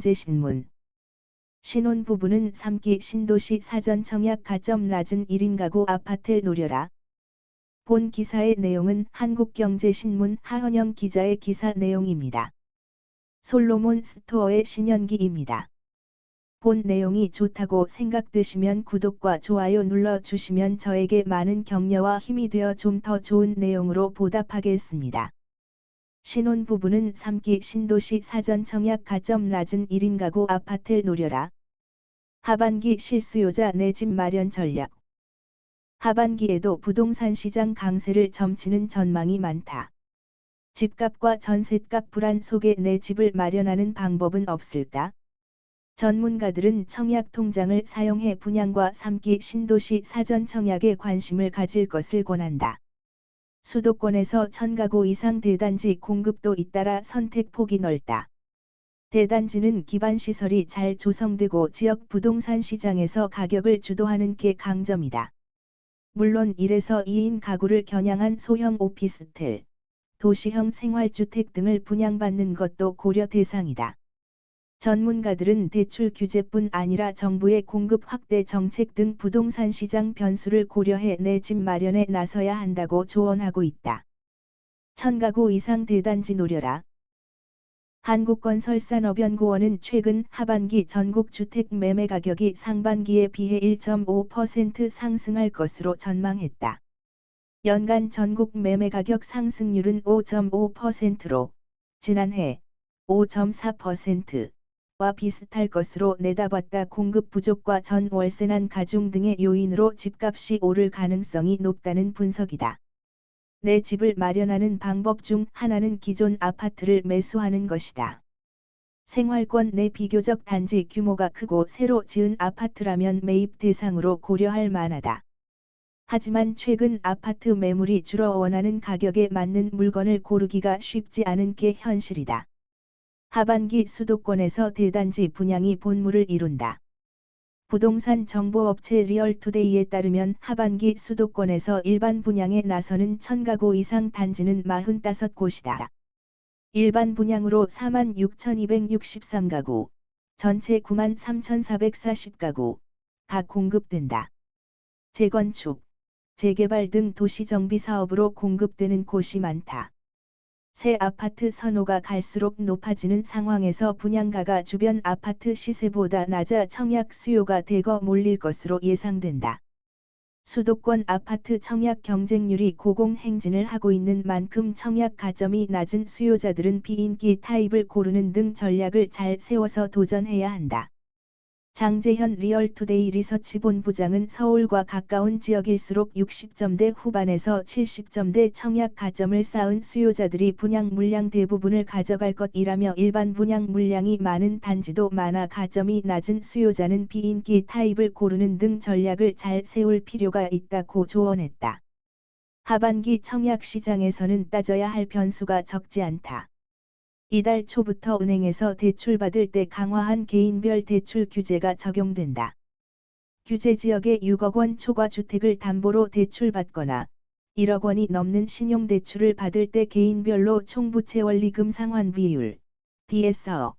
한국경제신문 신혼부부는 3기 신도시 사전 청약 가점 낮은 1인 가구 아파트를 노려라. 본 기사의 내용은 한국경제신문 하헌영 기자의 기사 내용입니다. 솔로몬 스토어의 신현기입니다. 본 내용이 좋다고 생각되시면 구독과 좋아요 눌러주시면 저에게 많은 격려와 힘이 되어 좀 더 좋은 내용으로 보답하겠습니다. 신혼부부는 3기 신도시 사전 청약 가점 낮은 1인 가구 아파트를 노려라. 하반기 실수요자 내 집 마련 전략. 하반기에도 부동산 시장 강세를 점치는 전망이 많다. 집값과 전셋값 불안 속에 내 집을 마련하는 방법은 없을까? 전문가들은 청약 통장을 사용해 분양과 3기 신도시 사전 청약에 관심을 가질 것을 권한다. 수도권에서 천가구 이상 대단지 공급도 잇따라 선택 폭이 넓다. 대단지는 기반 시설이 잘 조성되고 지역 부동산 시장에서 가격을 주도하는 게 강점이다. 물론 1에서 2인 가구를 겨냥한 소형 오피스텔, 도시형 생활주택 등을 분양받는 것도 고려 대상이다. 전문가들은 대출 규제뿐 아니라 정부의 공급 확대 정책 등 부동산 시장 변수를 고려해 내 집 마련에 나서야 한다고 조언하고 있다. 천가구 이상 대단지 노려라. 한국건설산업연구원은 최근 하반기 전국 주택 매매 가격이 상반기에 비해 1.5% 상승할 것으로 전망했다. 연간 전국 매매 가격 상승률은 5.5%로 지난해 5.4%, 와 비슷할 것으로 내다봤다. 공급 부족과 전 월세난 가중 등의 요인으로 집값이 오를 가능성이 높다는 분석이다. 내 집을 마련하는 방법 중 하나는 기존 아파트를 매수하는 것이다. 생활권 내 비교적 단지 규모가 크고 새로 지은 아파트라면 매입 대상으로 고려할 만하다. 하지만 최근 아파트 매물이 줄어 원하는 가격에 맞는 물건을 고르기가 쉽지 않은 게 현실이다. 하반기 수도권에서 대단지 분양이 본물을 이룬다. 부동산 정보업체 리얼투데이에 따르면 하반기 수도권에서 일반 분양에 나서는 천가구 이상 단지는 45곳이다. 일반 분양으로 46,263가구, 전체 93,440가구, 각 공급된다. 재건축, 재개발 등 도시정비 사업으로 공급되는 곳이 많다. 새 아파트 선호가 갈수록 높아지는 상황에서 분양가가 주변 아파트 시세보다 낮아 청약 수요가 대거 몰릴 것으로 예상된다. 수도권 아파트 청약 경쟁률이 고공행진을 하고 있는 만큼 청약 가점이 낮은 수요자들은 비인기 타입을 고르는 등 전략을 잘 세워서 도전해야 한다. 장재현 리얼투데이 리서치 본부장은 서울과 가까운 지역일수록 60점대 후반에서 70점대 청약 가점을 쌓은 수요자들이 분양 물량 대부분을 가져갈 것이라며 일반 분양 물량이 많은 단지도 많아 가점이 낮은 수요자는 비인기 타입을 고르는 등 전략을 잘 세울 필요가 있다고 조언했다. 하반기 청약 시장에서는 따져야 할 변수가 적지 않다. 이달 초부터 은행에서 대출받을 때 강화한 개인별 대출 규제가 적용된다. 규제 지역의 6억 원 초과 주택을 담보로 대출받거나 1억 원이 넘는 신용대출을 받을 때 개인별로 총부채 원리금 상환 비율 DSR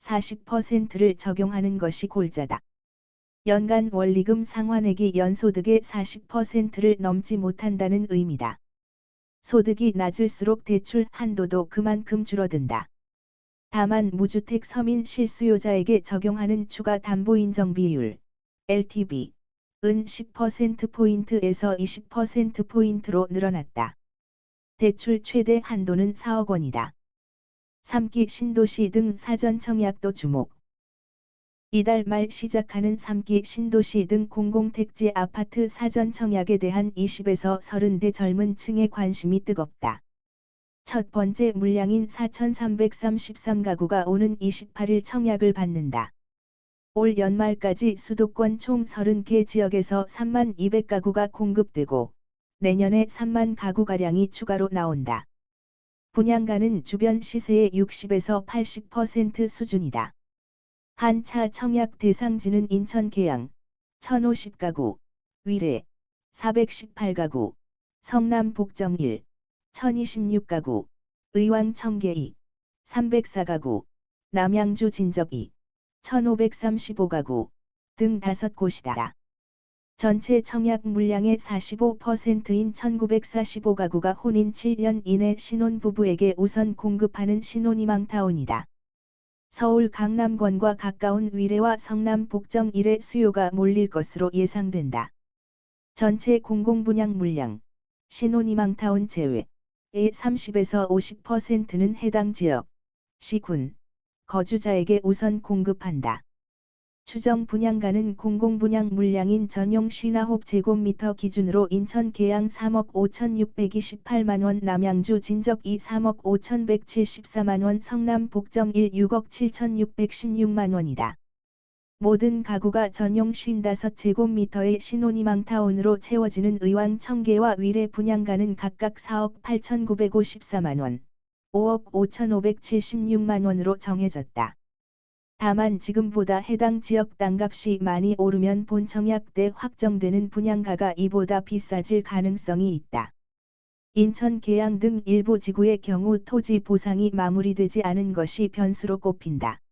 40%를 적용하는 것이 골자다. 연간 원리금 상환액이 연소득의 40%를 넘지 못한다는 의미다. 소득이 낮을수록 대출 한도도 그만큼 줄어든다. 다만 무주택 서민 실수요자에게 적용하는 추가 담보 인정 비율 LTV 은 10%포인트에서 20%포인트로 늘어났다. 대출 최대 한도는 4억 원이다. 3기 신도시 등 사전 청약도 주목. 이달 말 시작하는 3기 신도시 등 공공택지 아파트 사전 청약에 대한 20에서 30대 젊은 층의 관심이 뜨겁다. 첫 번째 물량인 4,333가구가 오는 28일 청약을 받는다. 올 연말까지 수도권 총 30개 지역에서 3만 200가구가 공급되고 내년에 3만 가구가량이 추가로 나온다. 분양가는 주변 시세의 60에서 80% 수준이다. 한차 청약 대상지는 인천 계양 1050가구, 위례 418가구, 성남 복정 1 1026가구, 의왕 청계 2, 304가구, 남양주 진접 2, 1535가구 등 5곳이다. 전체 청약 물량의 45%인 1945가구가 혼인 7년 이내 신혼부부에게 우선 공급하는 신혼희망타운이다. 서울 강남권과 가까운 위례와 성남 복정 일의 수요가 몰릴 것으로 예상된다. 전체 공공분양 물량, 신혼희망타운 제외, 의 30에서 50%는 해당 지역, 시군, 거주자에게 우선 공급한다. 추정 분양가는 공공분양 물량인 전용 쉬나홉 제곱미터 기준으로 인천 계양 3억 5,628만원 남양주 진적 2 3억 5,174만원 성남 복정 1 6억 7,616만원이다. 모든 가구가 전용 55제곱미터의 신혼희망타운으로 채워지는 의왕 청계와 위례 분양가는 각각 4억 8,954만원, 5억 5,576만원으로 정해졌다. 다만 지금보다 해당 지역 땅값이 많이 오르면 본 청약 때 확정되는 분양가가 이보다 비싸질 가능성이 있다. 인천 계양 등 일부 지구의 경우 토지 보상이 마무리되지 않은 것이 변수로 꼽힌다.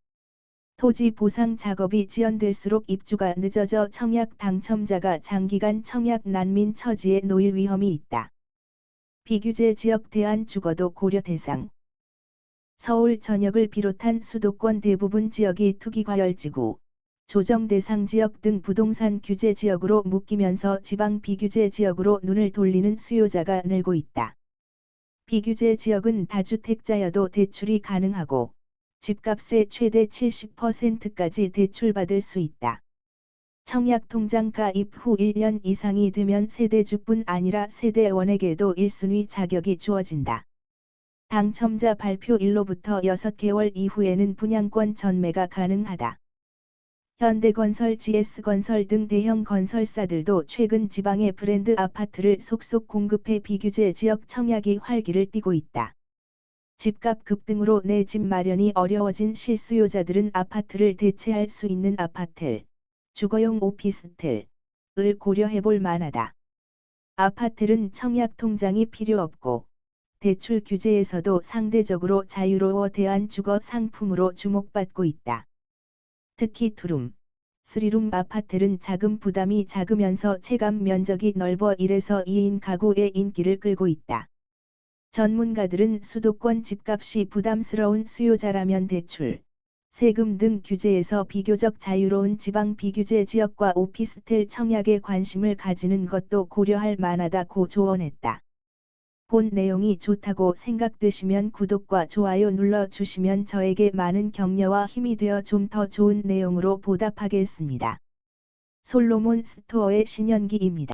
토지 보상 작업이 지연될수록 입주가 늦어져 청약 당첨자가 장기간 청약 난민 처지에 놓일 위험이 있다. 비규제 지역 대안 주거도 고려 대상 서울 전역을 비롯한 수도권 대부분 지역이 투기과열지구, 조정 대상 지역 등 부동산 규제 지역으로 묶이면서 지방 비규제 지역으로 눈을 돌리는 수요자가 늘고 있다. 비규제 지역은 다주택자여도 대출이 가능하고 집값의 최대 70%까지 대출받을 수 있다. 청약통장 가입 후 1년 이상이 되면 세대주뿐 아니라 세대원에게도 1순위 자격이 주어진다. 당첨자 발표 일로부터 6개월 이후에는 분양권 전매가 가능하다. 현대건설 GS건설 등 대형 건설사들도 최근 지방의 브랜드 아파트를 속속 공급해 비규제 지역 청약이 활기를 띠고 있다. 집값 급등으로 내 집 마련이 어려워진 실수요자들은 아파트를 대체할 수 있는 아파텔, 주거용 오피스텔을 고려해 볼 만하다. 아파텔은 청약 통장이 필요 없고 대출 규제에서도 상대적으로 자유로워 대한 주거 상품으로 주목받고 있다. 특히 투룸, 스리룸 아파텔은 자금 부담이 작으면서 체감 면적이 넓어 1에서 2인 가구의 인기를 끌고 있다. 전문가들은 수도권 집값이 부담스러운 수요자라면 대출, 세금 등 규제에서 비교적 자유로운 지방 비규제 지역과 오피스텔 청약에 관심을 가지는 것도 고려할 만하다고 조언했다. 본 내용이 좋다고 생각되시면 구독과 좋아요 눌러주시면 저에게 많은 격려와 힘이 되어 좀 더 좋은 내용으로 보답하겠습니다. 솔로몬 스토어의 신현기입니다.